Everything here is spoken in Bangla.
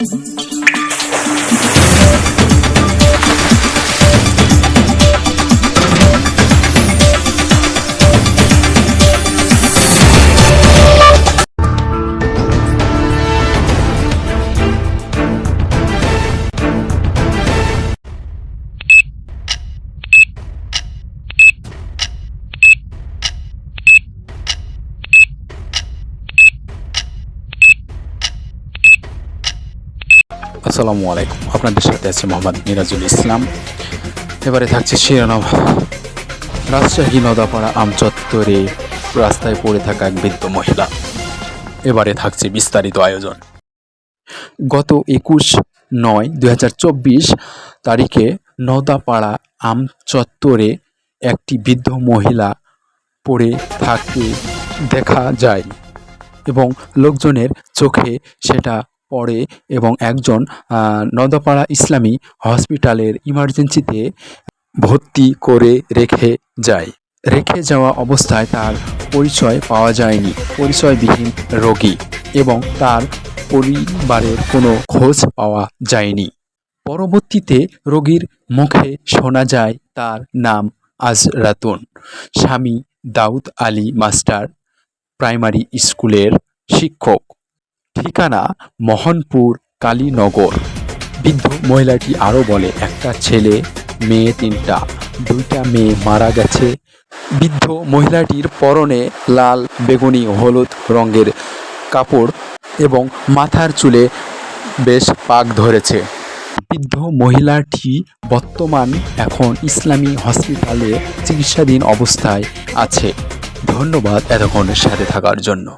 Thank mm -hmm. আসসালামু আলাইকুম। আপনাদের সাথে আছে মোহাম্মদ মিরাজুল ইসলাম। এবারে থাকছে শিরোনাম। রাজশাহী নদাপাড়া আমচত্বরে রাস্তায় পড়ে থাকা এক বৃদ্ধ মহিলা। এবারে থাকছে বিস্তারিত আয়োজন। গত একুশ নয় দুই তারিখে নদাপাড়া আমচত্বরে একটি বৃদ্ধ মহিলা পড়ে থাকতে দেখা যায় এবং লোকজনের চোখে সেটা পড়ে এবং একজন নদাপাড়া ইসলামী হসপিটালের ইমার্জেন্সিতে ভর্তি করে রেখে যায়। রেখে যাওয়া অবস্থায় তার পরিচয় পাওয়া যায়নি। পরিচয়বিহীন রোগী এবং তার পরিবারের কোনো খোঁজ পাওয়া যায়নি। পরবর্তীতে রোগীর মুখে শোনা যায় তার নাম আজরাতুন। স্বামী দাউদ আলী মাস্টার, প্রাইমারি স্কুলের শিক্ষক। ঠিকানা মোহনপুর, কালীনগর। বৃদ্ধ মহিলাটি আরও বলে, একটা ছেলে, মেয়ে তিনটা। দুইটা মেয়ে মারা গেছে। বৃদ্ধ মহিলাটির পরনে লাল, বেগুনি, হলুদ রঙের কাপড় এবং মাথার চুলে বেশ পাক ধরেছে। বৃদ্ধ মহিলাটি বর্তমান এখন ইসলামী হসপিটালে চিকিৎসাধীন অবস্থায় আছে। ধন্যবাদ এতক্ষণ সাথে থাকার জন্য।